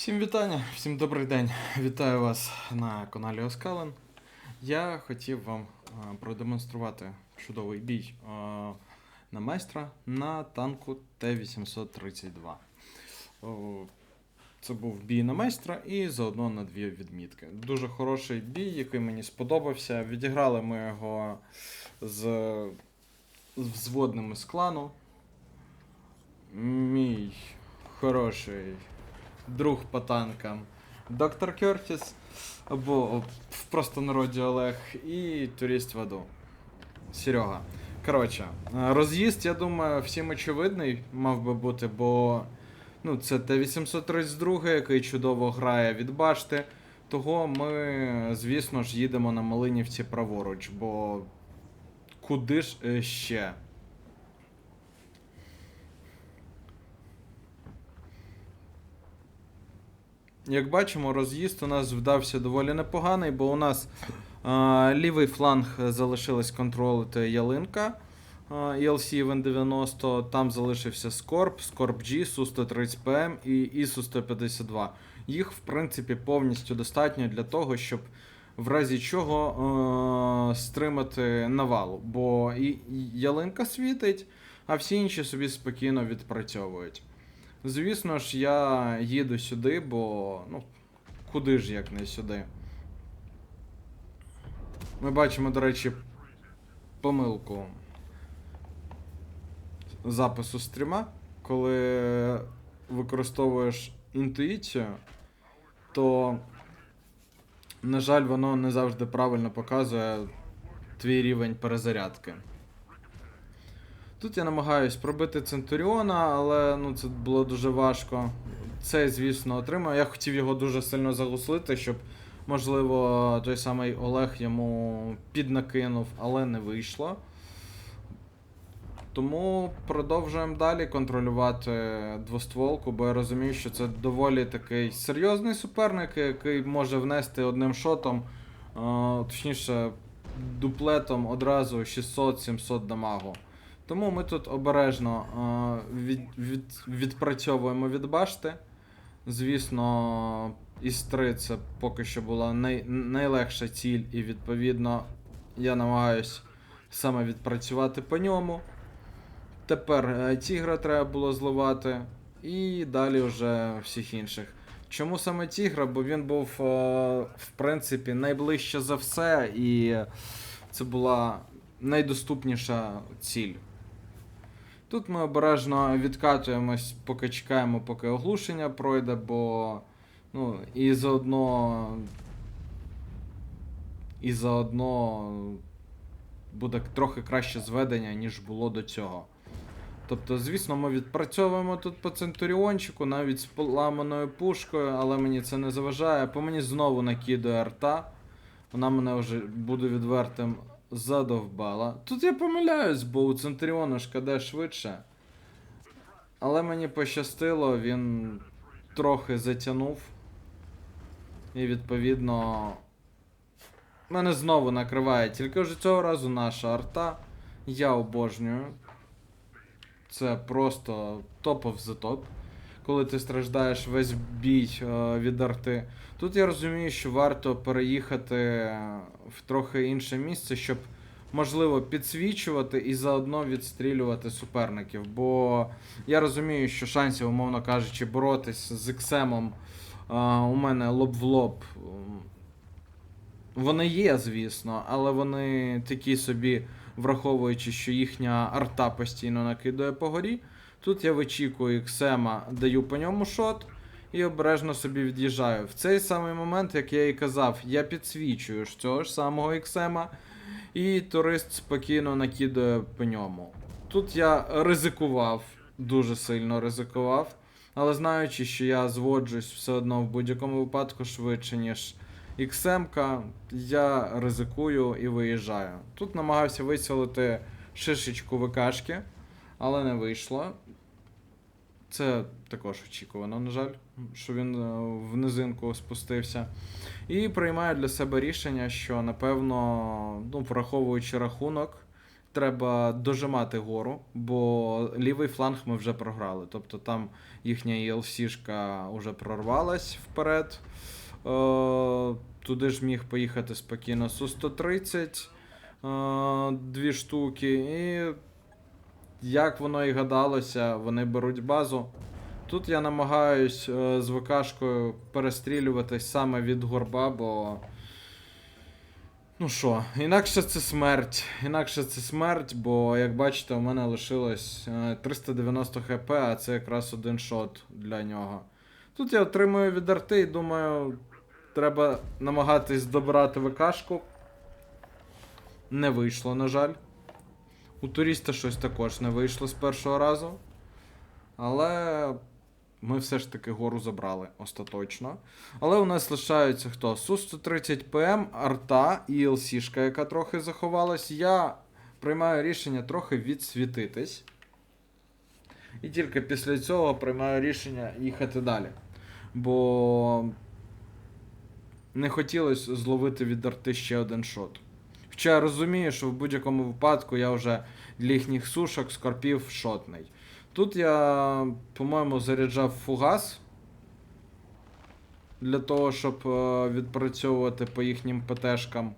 Всім вітання, всім добрий день. Вітаю вас на каналі Оскален. Я хотів вам а, продемонструвати чудовий бій а, на майстра на танку Т-832. Це був бій на майстра і заодно на дві відмітки. Дуже хороший бій, який мені сподобався. Відіграли ми його з, з взводними з клану. Мій хороший друг по танкам Доктор Кертіс, або в простонароді Олег, і турист в аду Серега. Коротше, роз'їзд, я думаю, всім очевидний мав би бути, бо ну, це Т-832, який чудово грає від башти. Того ми, звісно ж, їдемо на Малинівці праворуч, бо куди ж е, ще? Як бачимо, роз'їзд у нас вдався доволі непоганий, бо у нас а, лівий фланг залишилась контролити ялинка а, ELC Event 90, там залишився Скорб, Скорб G, Су-130ПМ і ІСУ-152. Їх, в принципі, повністю достатньо для того, щоб в разі чого е, стримати навалу. Бо і ялинка світить, а всі інші собі спокійно відпрацьовують. Звісно ж, я їду сюди, бо ну, куди ж як не сюди. Ми бачимо, до речі, помилку запису стріма. Коли використовуєш інтуїцію, то, на жаль, воно не завжди правильно показує твій рівень перезарядки. Тут я намагаюсь пробити Центуріона, але ну, це було дуже важко. Це, звісно, отримав. Я хотів його дуже сильно загуслити, щоб, можливо, той самий Олег йому піднакинув, але не вийшло. Тому продовжуємо далі контролювати двостволку, бо я розумію, що це доволі такий серйозний суперник, який може внести одним шотом, точніше, дуплетом одразу 600-700 дамагу. Тому ми тут обережно від, від, відпрацьовуємо від башти. Звісно, 3 це поки що була най, найлегша ціль, і відповідно я намагаюсь саме відпрацювати по ньому. Тепер е, тігра треба було зливати, і далі вже всіх інших. Чому саме тігра? Бо він був, е, в принципі, найближче за все, і це була найдоступніша ціль. Тут ми обережно відкатуємось, поки чекаємо, поки оглушення пройде, бо ну, і заодно. І заодно буде трохи краще зведення, ніж було до цього. Тобто, звісно, ми відпрацьовуємо тут по центуріончику, навіть з поламаною пушкою, але мені це не заважає. По мені знову накидує арта. Вона мене вже буде відвертим задовбала. Тут я помиляюсь, бо у Центріону ж КД швидше. Але мені пощастило, він трохи затягнув. І відповідно. Мене знову накриває, тільки вже цього разу наша арта. Я обожнюю. Це просто топов за топ. Коли ти страждаєш весь бій е, від арти. Тут я розумію, що варто переїхати в трохи інше місце, щоб можливо підсвічувати і заодно відстрілювати суперників. Бо я розумію, що шансів, умовно кажучи, боротись з Іксемом е, у мене лоб в лоб. Вони є, звісно, але вони такі собі, враховуючи, що їхня арта постійно накидує по горі. Тут я вичікую Іксема, даю по ньому шот і обережно собі від'їжджаю. В цей самий момент, як я і казав, я підсвічую ж цього ж самого Іксема, і турист спокійно накидує по ньому. Тут я ризикував, дуже сильно ризикував, але знаючи, що я зводжусь все одно в будь-якому випадку швидше, ніж Іксемка, я ризикую і виїжджаю. Тут намагався виселити шишечку ВКшки, але не вийшло. Це також очікувано, на жаль, що він е, в низинку спустився. І приймаю для себе рішення, що напевно, ну, враховуючи рахунок, треба дожимати гору, бо лівий фланг ми вже програли. Тобто там їхня ELC-шка вже прорвалась вперед. Е, туди ж міг поїхати спокійно Су-130, е, дві штуки. І як воно і гадалося, вони беруть базу. Тут я намагаюсь е, з ВКшкою перестрілюватись саме від горба, бо. Ну що, інакше це смерть. Інакше це смерть, бо як бачите, у мене лишилось е, 390 хп, а це якраз один шот для нього. Тут я отримую від арти і думаю, треба намагатись добрати ВКшку. Не вийшло, на жаль. У туриста щось також не вийшло з першого разу. Але ми все ж таки гору забрали остаточно. Але у нас лишаються хто? Су-130 ПМ, арта і ЛСішка, яка трохи заховалась. Я приймаю рішення трохи відсвітитись. І тільки після цього приймаю рішення їхати далі. Бо не хотілося зловити від арти ще один шот. Хоча я розумію, що в будь-якому випадку я вже для їхніх сушок скорпів шотний. Тут я, по-моєму, заряджав фугас для того, щоб е, відпрацьовувати по їхнім ПТшкам.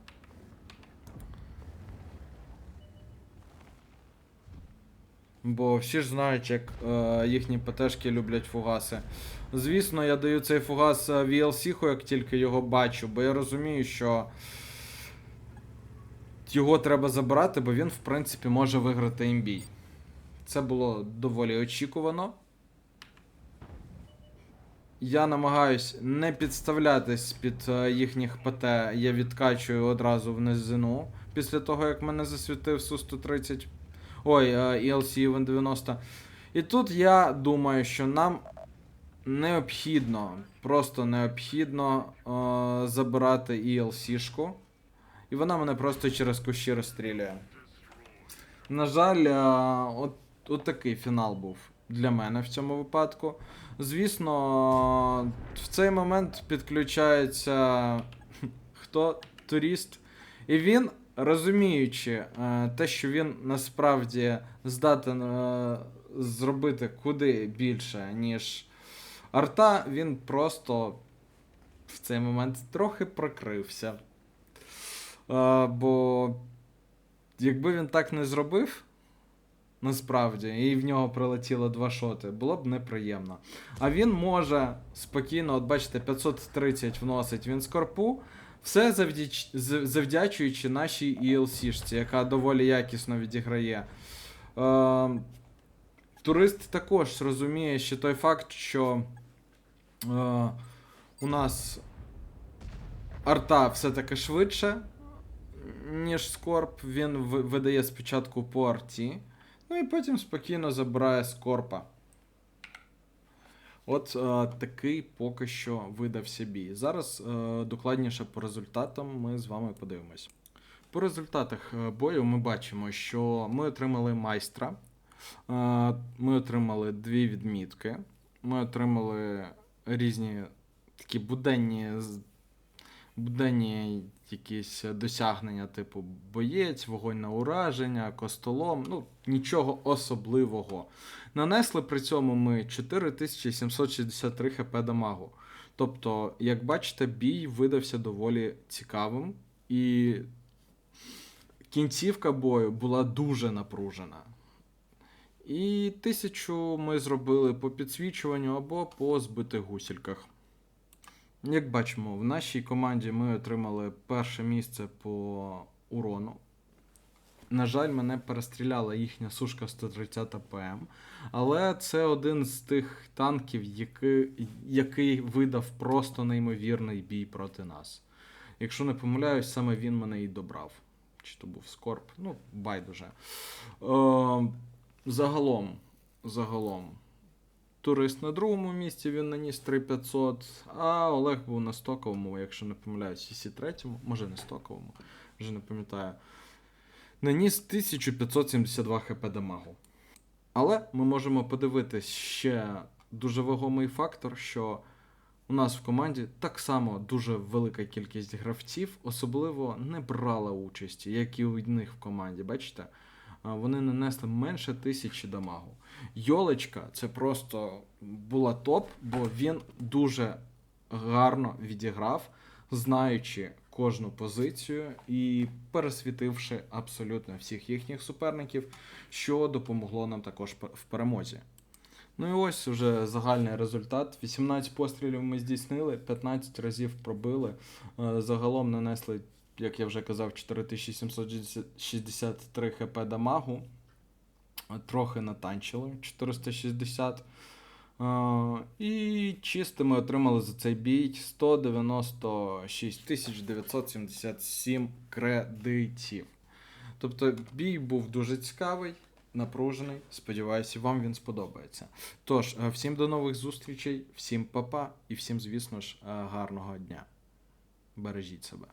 Бо всі ж знають, як е, їхні ПТшки люблять фугаси. Звісно, я даю цей фугас е, VLC, як тільки його бачу, бо я розумію, що його треба забирати, бо він, в принципі, може виграти імбій. Це було доволі очікувано. Я намагаюсь не підставлятись під е, їхніх ПТ, я відкачую одразу в низину після того, як мене засвітив Су-130. Ой, е, ELC 190. І тут я думаю, що нам необхідно, просто необхідно е, забирати ELC-шку. І вона мене просто через кущі розстрілює. На жаль, е, от, от такий фінал був для мене в цьому випадку. Звісно, в цей момент підключається хто? Турист. І він, розуміючи е, те, що він насправді здатен е, зробити куди більше, ніж арта, він просто в цей момент трохи прокрився. Бо якби він так не зробив, насправді, і в нього прилетіло два шоти, було б неприємно. А він може спокійно, от бачите, 530 вносить він скорпу, все завдяч... завдячуючи нашій ELC-шці, яка доволі якісно відіграє. Е, турист також розуміє ще той факт, що е, у нас арта все-таки швидше, ніж Скорп. Він видає спочатку по арті, ну і потім спокійно забирає Скорпа. От е, такий поки що видався бій. Зараз е, докладніше по результатам ми з вами подивимось. По результатах е, бою ми бачимо, що ми отримали майстра, е, ми отримали дві відмітки, ми отримали різні такі буденні, буденні якісь досягнення, типу боєць, вогонь на ураження, костолом. Ну, нічого особливого. Нанесли при цьому ми 4763 хп дамагу.Тобто, як бачите, бій видався доволі цікавим, і кінцівка бою була дуже напружена. І тисячу ми зробили по підсвічуванню або по збитих гусільках. Як бачимо, в нашій команді ми отримали перше місце по урону. На жаль, мене перестріляла їхня сушка 130 ПМ, але це один з тих танків, який, який видав просто неймовірний бій проти нас. Якщо не помиляюсь, саме він мене і добрав. Чи то був Скорп, ну, байдуже. Е, загалом, загалом, турист на другому місці він наніс 3500, а Олег був на стоковому, якщо не помиляюсь, і сі третьому, може не стоковому, вже не пам'ятаю. Наніс 1572 хп дамагу. Але ми можемо подивитись ще дуже вагомий фактор, що у нас в команді так само дуже велика кількість гравців особливо не брала участі, як і у них в команді. Бачите? Вони нанесли менше тисячі дамагу. Йолочка це просто була топ, бо він дуже гарно відіграв, знаючи кожну позицію і пересвітивши абсолютно всіх їхніх суперників, що допомогло нам також в перемозі. Ну і ось уже загальний результат. 18 пострілів ми здійснили, 15 разів пробили. Е, Загалом нанесли, як я вже казав, 4763 хп дамагу. Е, Трохи натанчили 460. Е, І чисто ми отримали за цей бій 196 977 кредитів. Тобто бій був дуже цікавий, напружений. Сподіваюся, вам він сподобається. Тож, е, всім до нових зустрічей, всім па-па і всім, звісно ж, гарного дня. Бережіть себе.